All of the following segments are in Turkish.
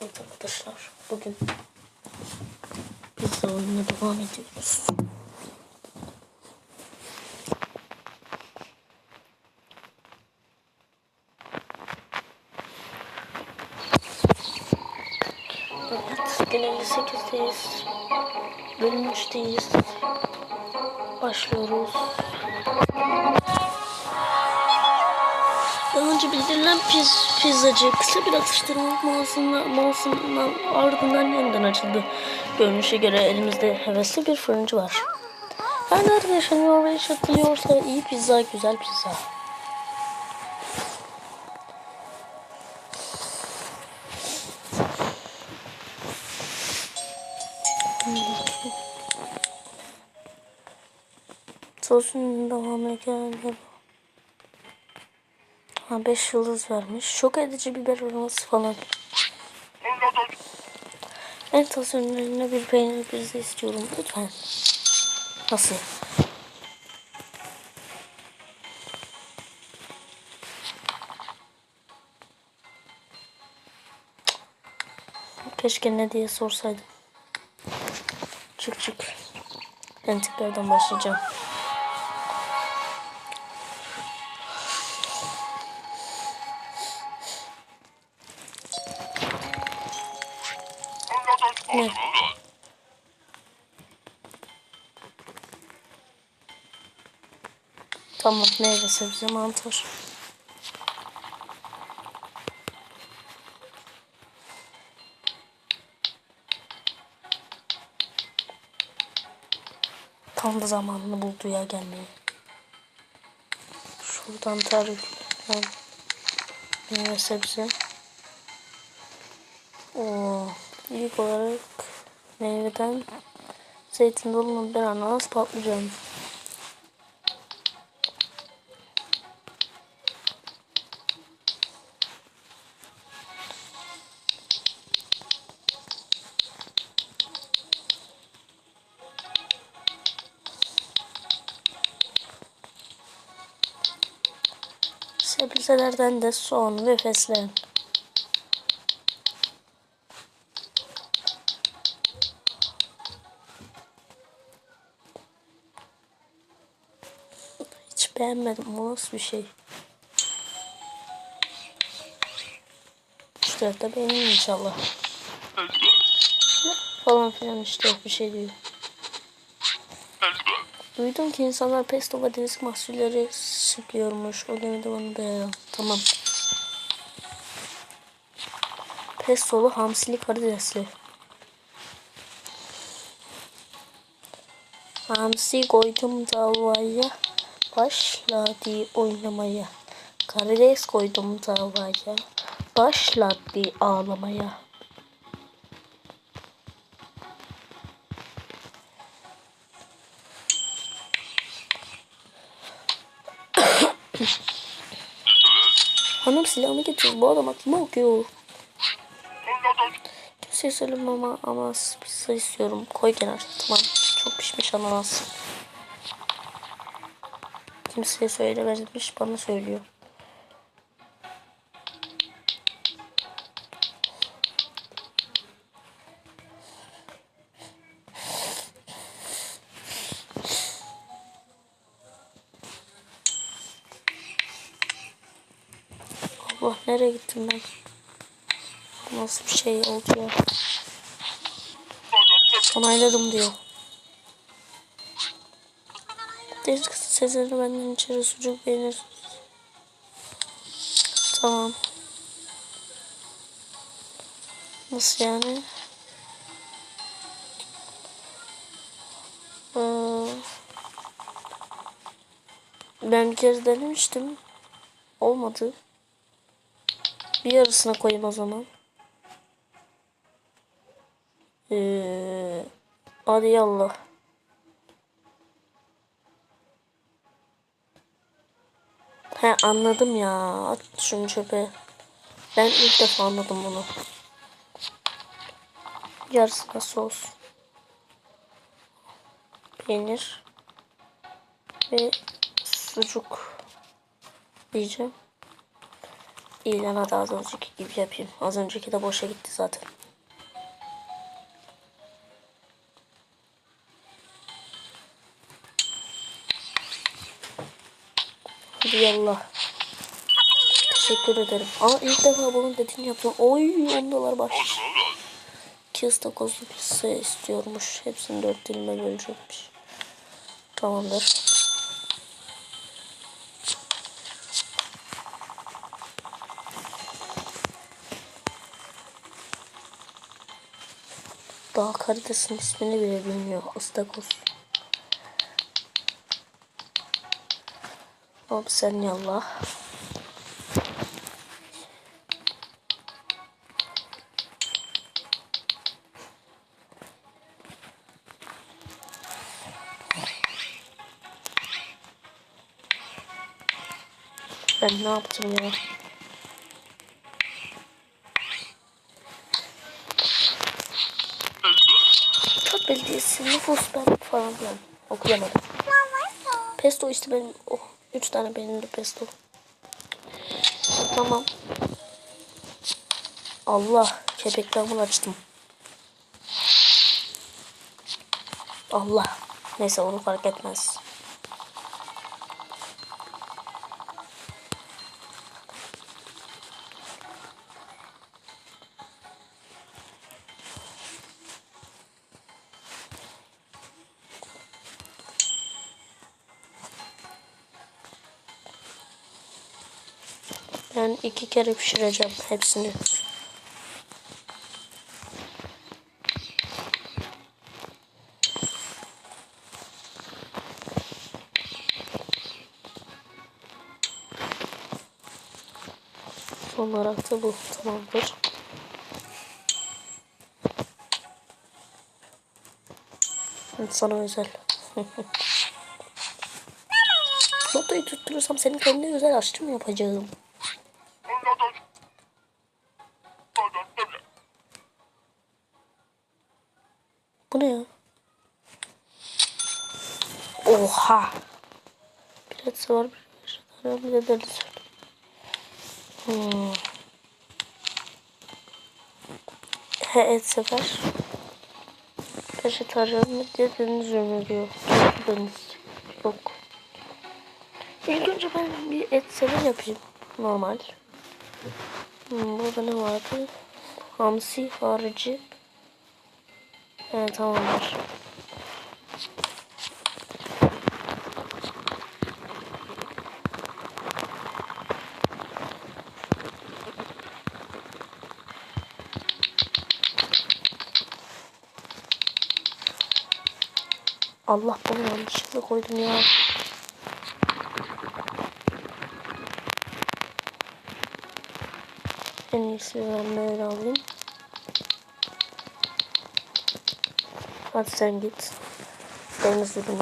Evet arkadaşlar bugün pizza oyununa devam ediyoruz. Evet, gün 58'deyiz. Bölüm 3'teyiz. Başlıyoruz. Önce bildirilen piz, pizzacı kısa bir atıştırma molasından, molasından ardından yeniden açıldı. Görünüşe göre elimizde hevesli bir fırıncı var. Her nerede yaşanıyor ve yaşatılıyorsa iyi pizza, güzel pizza. Sosun devamına geldi. Ha 5 yıldız vermiş. Şok edici biber aroması falan. En tas ürünlerine bir peynir pizza istiyorum lütfen. Nasıl? Keşke ne diye sorsaydım. Çık çık. Ben başlayacağım. Tamam meyve sebze mantar. Tam da zamanını buldu ya gelmeye. Şuradan tarif. Meyve sebze. Oo, ilk olarak meyveden zeytin dolma bir ananas patlıcan. Sebzelerden de soğan ve fesleğen. Hiç beğenmedim. Bu nasıl bir şey? İşte da beğeneyim inşallah. Falan filan işte bir şey diyor. Duydum ki insanlar pesto ve deniz mahsulleri sıkıyormuş. O demedi bana da Tamam. Pestolu hamsili karidesli. Hamsi koydum tavaya. Başladı oynamaya. Karides koydum tavaya. Başladı ağlamaya. Hanım silahını getir. Bu adam aklıma okuyor. Kimseye söylemem ama ananas pizza istiyorum. Koy kenar. Tamam. Çok pişmiş ananas. Kimseye söylememiş bana söylüyor. Nereye gittim ben? Nasıl bir şey oldu ya? Onayladım diyor. Deniz kızı Sezer'i benden içeri sucuk beğenir. Tamam. Nasıl yani? Ee, ben bir kere denemiştim. Olmadı. Bir yarısına koyayım o zaman. Ee, hadi yallah. He anladım ya. At şunu çöpe. Ben ilk defa anladım bunu. Yarısına sos. Peynir. Ve sucuk diyeceğim. İyi lan hadi az önceki gibi yapayım. Az önceki de boşa gitti zaten. Hadi yallah. Teşekkür ederim. Aa ilk defa bunun dediğini yaptım. Oy 10 dolar baş. İki ıstakozlu pizza istiyormuş. Hepsini dört dilime bölecekmiş. Tamamdır. Daha karidesin ismini bile bilmiyor. Istakoz. Abi sen yallah. Ben ne yaptım ya? Nüfus ben falan filan okuyamadım. Pesto işte benim, oh, üç tane benim de pesto. Tamam. Allah, kepeklerimi açtım. Allah. Neyse onu fark etmez. İki kere pişireceğim hepsini. Son olarak da bu tamamdır. Sana özel. Notoyu tutturursam senin kendine özel aşçı mı yapacağım? Bu ne ya? Oha. Bir et var, bir vejetaryen, bir de deniz var. Hmm. He et sefer. Vejetaryen mi diye deniz ürünü diyor. Deniz. Yok. İlk önce ben bir et sefer yapayım. Normal. Hmm, burada ne vardı? Hamsi harici. Evet tamamdır. Allah bunu yanlışlıkla koydum ya. En iyisi ben böyle alayım. Hadi sen git. Deniz ürünü.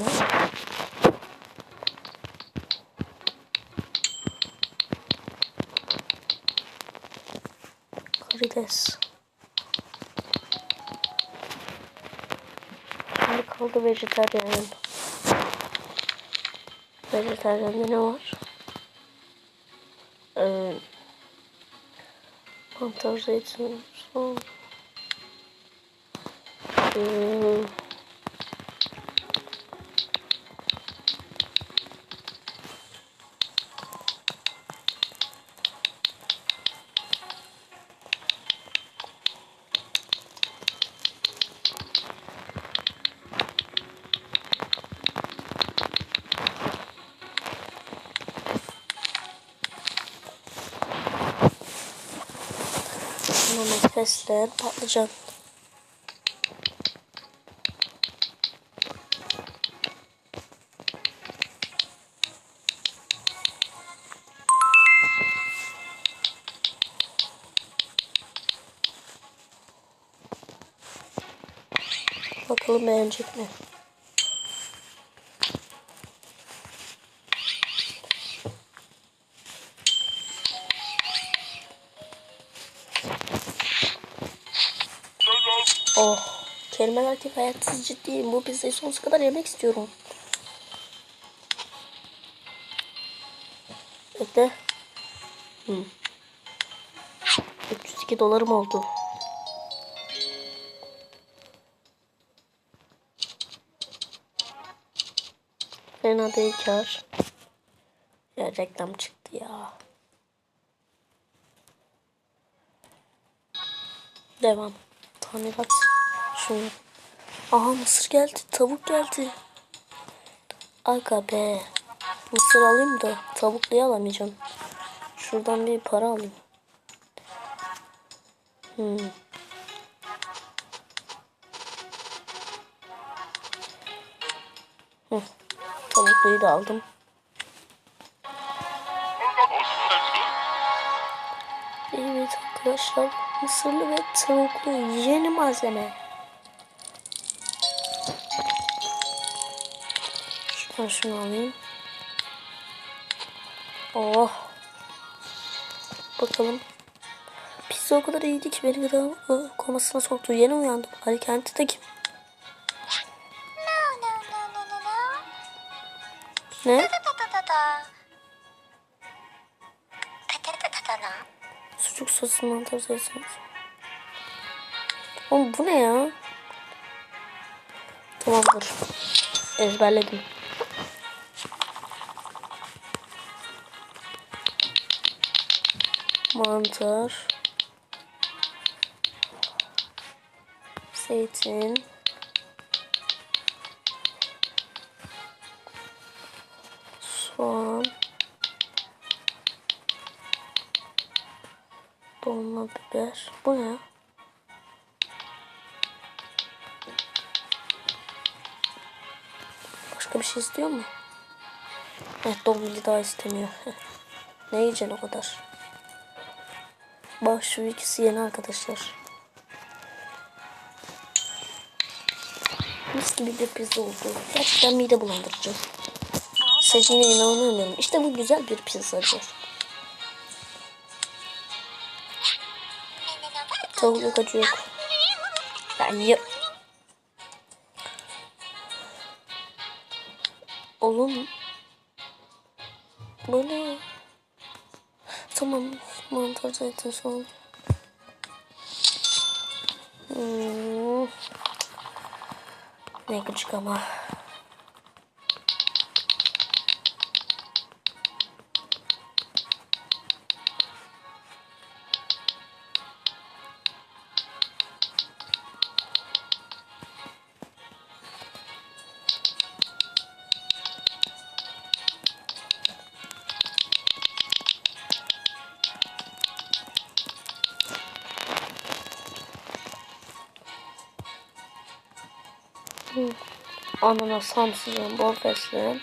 Karides. Şimdi kaldı vejetaryen. Vejetaryende ne var? Ee, mantar zeytin, son. Ee, Domatesler, patlıcan. Bakalım beğenecek mi? Kelimeler tek hayatsız ciddiyim. Bu pizzayı sonsuza kadar yemek istiyorum. Bekle. Hmm. 32 dolarım oldu. Fena değil kar. Ya reklam çıktı ya. Devam. Tamirat. Şunu. Aha mısır geldi. Tavuk geldi. Aga be. Mısır alayım da tavukluyu alamayacağım. Şuradan bir para alayım. Hmm. Hı. Tavukluyu da aldım. Evet arkadaşlar mısırlı ve tavuklu yeni malzeme. Şuradan şunu alayım. Oh. Bakalım. Pizza o kadar iyiydi ki beni gıda ıı, komasına soktu. Yeni uyandım. Ali Kent'i de kim? No, no, no, no, no. Ne? Sucuk sosu mantar sayısınız. Oğlum bu ne ya? Tamamdır. Ezberledim. Mantar. Zeytin. Soğan. Dolma biber. Bu ne? Başka bir şey istiyor mu? Evet dolmayı daha istemiyor. ne yiyeceksin o kadar? Bak şu ikisi yeni arkadaşlar. Mis gibi bir pizza oldu. Gerçekten mide bulandırıcı. Seçeneğine inanamıyorum. İşte bu güzel bir pizzacı. Tavuk acı yok. Ben ye... Oğlum. Zeytin soğan. Hmm. Ne gıcık ama. Ananas, hamsiyon, bol fesleğen.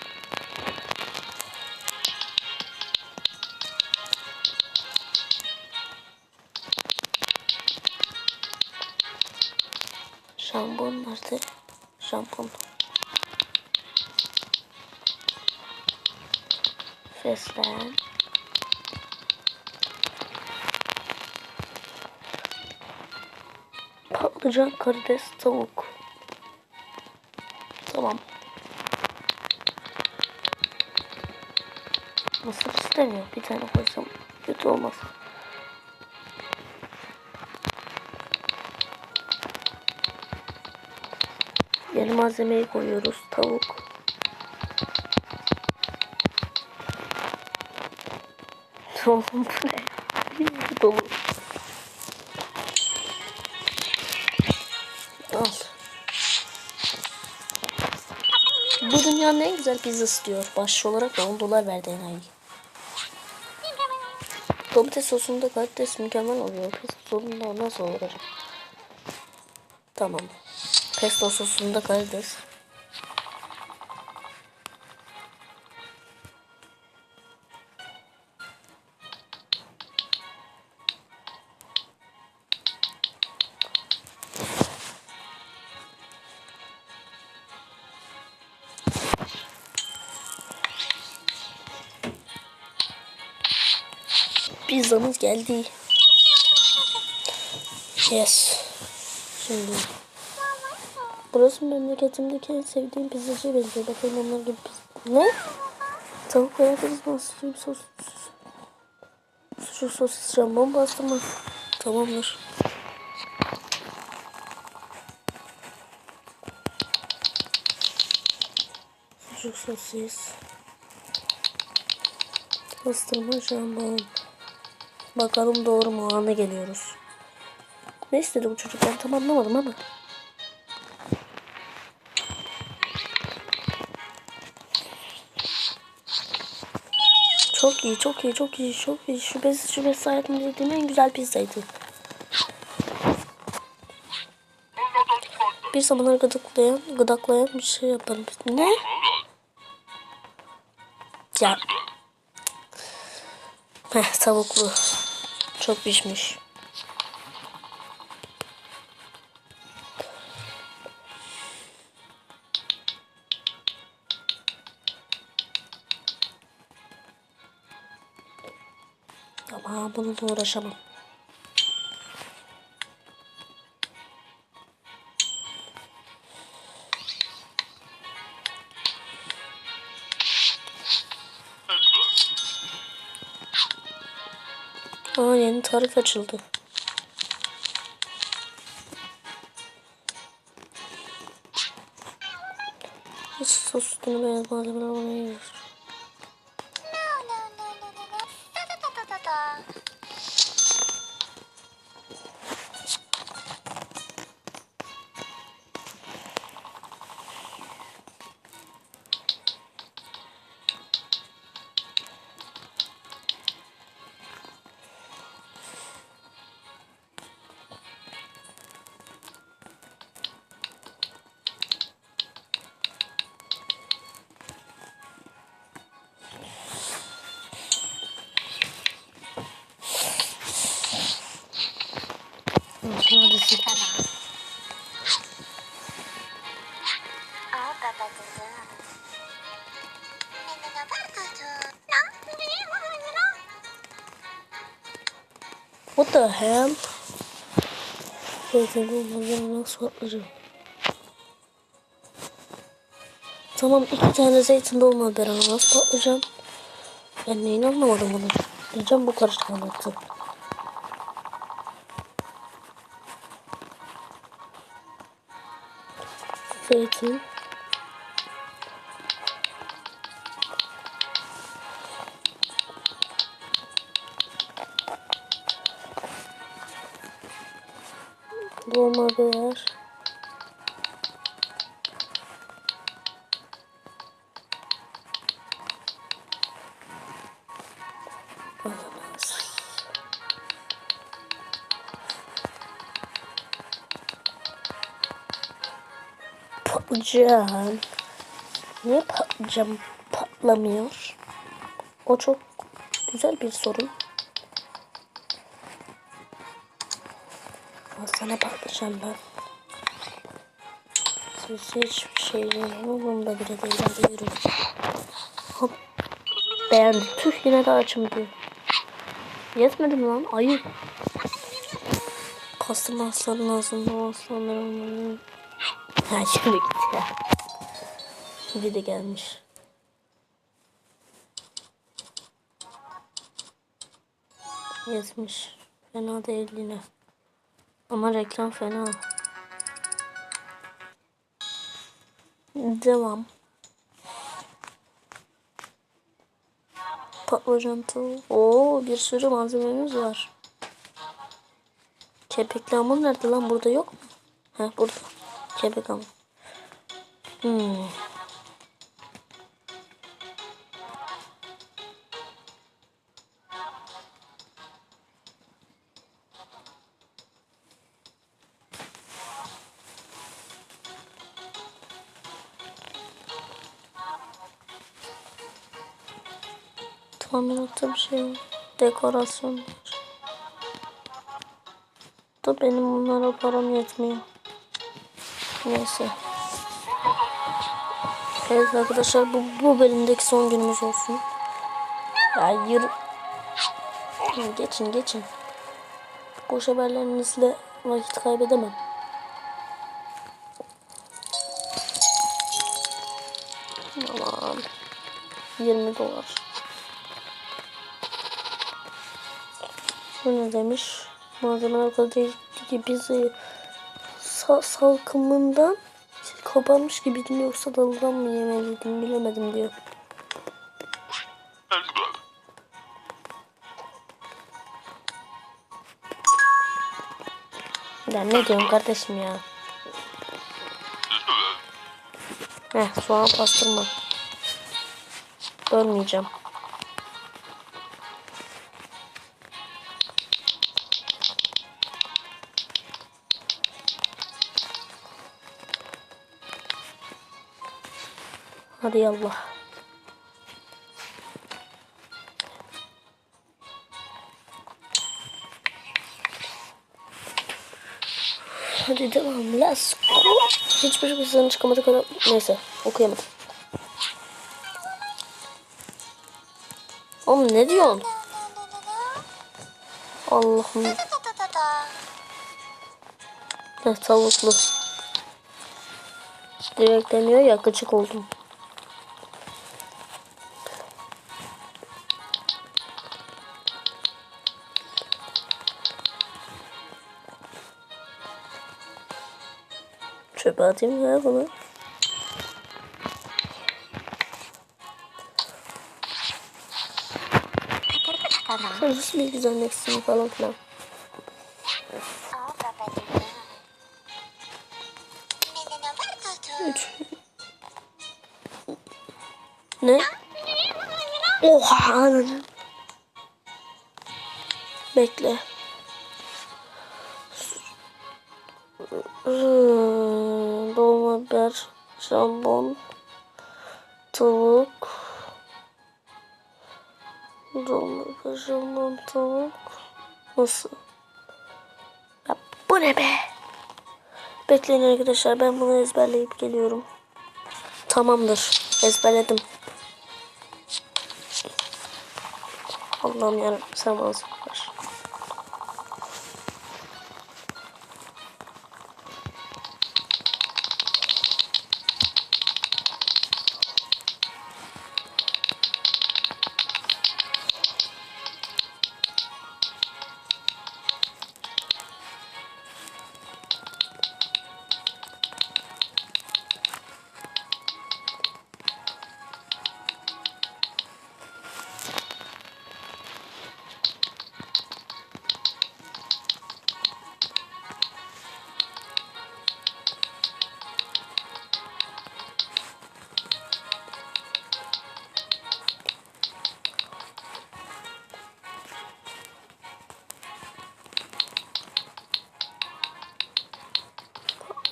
Şambon nerede? Şampon. Fesleğen. Patlıcan, karides, tavuk. Bir tane koysam kötü olmaz. Yeni malzemeyi koyuyoruz. Tavuk. Oğlum bu ne? Dolu. Al. Bu dünyanın en güzel pizzası diyor. Başlı olarak da 10 dolar verdi enayi. Domates sosunda karides mükemmel oluyor. Pesto sosunda nasıl olur? Tamam. Pesto sosunda karides. Pizzamız geldi. Yes. Şimdi. Burası memleketimdeki en sevdiğim pizzacıya benziyor. Bakayım onlar gibi pizza. Ne? Tavuk veya pizza sucuk sos. Sucuk sosis jambon bastırma. Tamamdır. Sucuk sosis. Pastırma jambon. Bakalım doğru mu ana geliyoruz. Ne istedi bu çocuk ben tam anlamadım ama. Çok iyi, çok iyi, çok iyi, çok iyi. Şüphesiz şüphesiz hayatımda yediğim en güzel pizzaydı. Bir zamanlar gıdıklayan, gıdaklayan bir şey yaparım. Ne? Ya. Heh, tavuklu. Çok pişmiş. Ama bununla uğraşamam. Aa yeni tarif açıldı. Hiç sos üstüne beyaz malzemeler bana yiyor. What the hell? Zaten bu malzemeleri nasıl atlayacağım? Tamam iki tane zeytin dolma beraber nasıl patlayacağım? Ben neyini anlamadım bunu. Diyeceğim bu karışık anlattı. Zeytin. Patlıcan. Niye patlıcan patlamıyor? O çok güzel bir sorun. Al sana patlıcan ben. Siz hiçbir şey umurumda bile değil. Hadi yürü. Hop. Beğendim. Tüh yine de açım diyor. Yetmedi mi lan? Ayı. Kastım aslanın ağzında aslanların. Ha şimdi gitti ya. Bir de gelmiş. Yetmiş. Fena değil yine. Ama reklam fena. Devam. Patlıcan tavuğu. Oo bir sürü malzememiz var. Kepekli hamur nerede lan? Burada yok mu? Heh burada. Kepek hamur. Hmm. Tahminatta bir şey yok. Dekorasyon var. Da benim bunlara param yetmiyor. Neyse. Evet arkadaşlar bu, bu bölümdeki son günümüz olsun. Hı, Geçin geçin. Boş haberlerinizle vakit kaybedemem. Aman. 20 dolar. Bu ne demiş? Malzemeler o kadar salkımından kabarmış gibiydim yoksa dalından mı yemeliydim bilemedim diyor. Ya ne diyorsun kardeşim ya? Heh soğan pastırma. Ölmeyeceğim. Hadi yallah. Hadi devam. Let's go. Hiçbir kızdan çıkamadı kadar. Neyse okuyamadım. Oğlum ne diyorsun? Allah'ım. Ne tavuklu. Direkt demiyor ya gıcık oldum. Çöpe atayım ya bunu. Sen nasıl bir güzelleşsin falan filan. Ne? Oha ananı. Bekle. Hmm, jambon, tavuk. Biber, jambon, tavuk. Nasıl? Ya bu ne be? Bekleyin arkadaşlar ben bunu ezberleyip geliyorum. Tamamdır. Ezberledim. Allah'ım yarabbim sen bana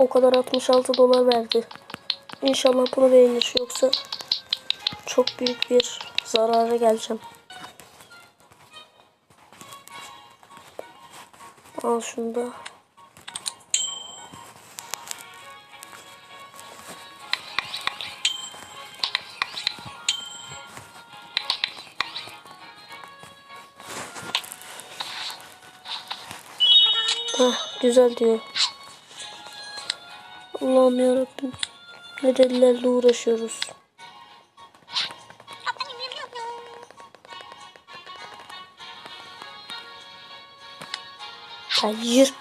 O kadar 66 dolar verdi. İnşallah bunu beğenir. Yoksa çok büyük bir zarara geleceğim. Al şunu da. Heh, güzel diyor. Allah'ım yarabbim. Ne delilerle uğraşıyoruz. Hayır.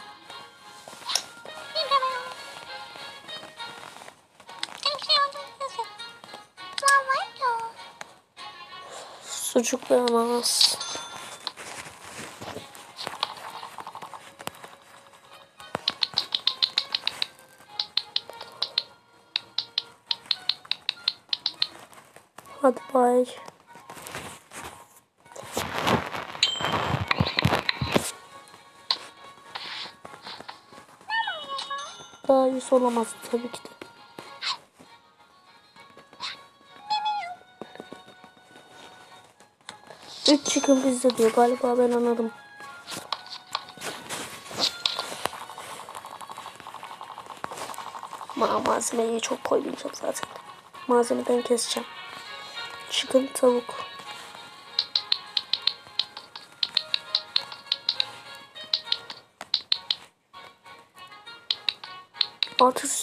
Sucuk ve. Bay. Daha olamaz tabii ki de. Üç chicken pizza diyor galiba ben anladım. Ma malzemeyi çok koymayacağım zaten. Malzemeden keseceğim. Chicken tavuk.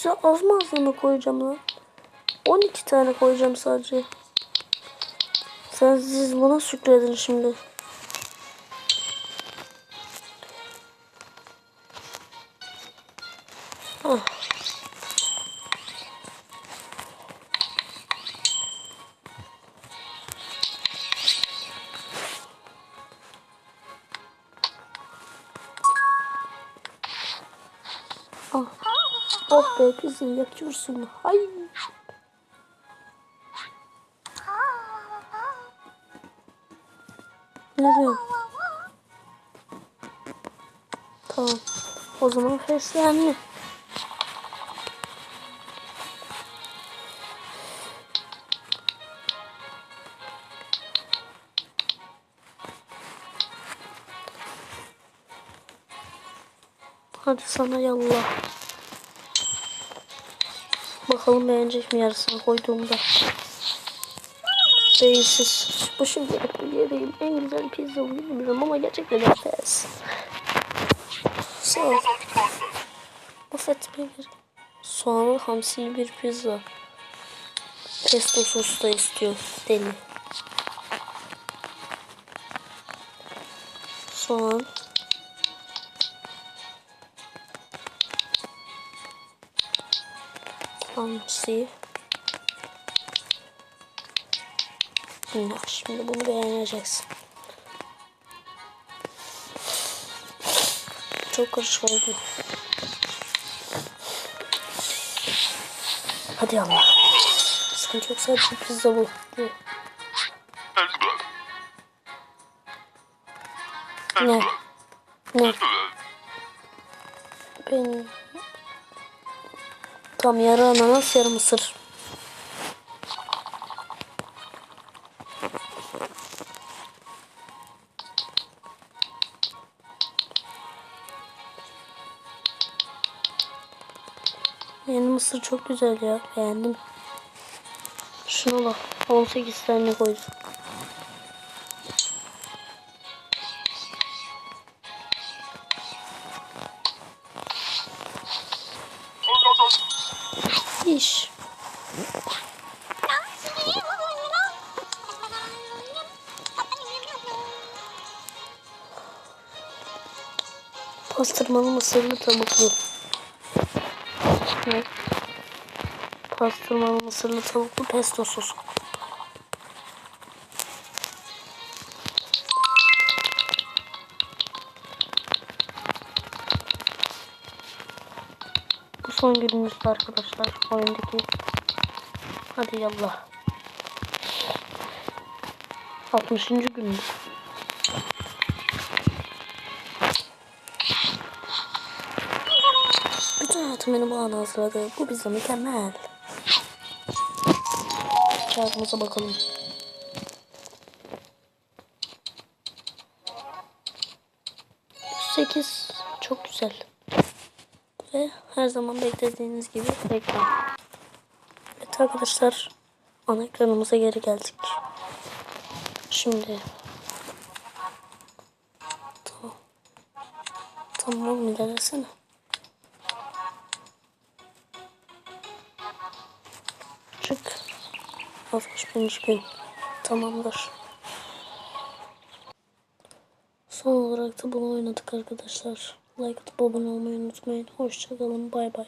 Size az malzeme koyacağım lan. 12 tane koyacağım sadece. Sen siz buna şükredin şimdi. Ah. Oh be kızım yakıyorsun. Hay. Ne diyorsun? Tamam. O zaman fesleğenli. Hadi sana yallah. Bakalım beğenecek mi yarısını koyduğumda. Beyinsiz. Bu şimdi yediğim en güzel pizza bilmiyorum ama gerçekten enfes. Sağ ol. Affetmeyin. Soğanlı hamsi bir pizza. Pesto sos da istiyor. Deli. Soğan. Hamsi. Ya şimdi bunu beğeneceksin. Çok karışık oldu. Hadi Allah. Sıkıntı yok sadece pizza bu. Diyor. Ne? Ne? Ben... Tam yarı ananas yarı mısır. Yeni mısır çok güzel ya. Beğendim. Şuna bak. 18 tane koydum. Pastırmalı mısırlı tavuklu. Ne? Pastırmalı mısırlı tavuklu pesto sosu. Bu son günümüz arkadaşlar oyundaki. Hadi yallah. 60. günümüz. Beni bu ana hazırladı. Bu bize mükemmel. Kağıdımıza bakalım. Sekiz çok güzel. Ve her zaman beklediğiniz gibi reklam. Evet arkadaşlar ana ekranımıza geri geldik. Şimdi tamam. Tamam ilerlesene. Çık. 61. gün. Tamamdır. Son olarak da bunu oynadık arkadaşlar. Like atıp abone olmayı unutmayın. Hoşçakalın. Bay bay.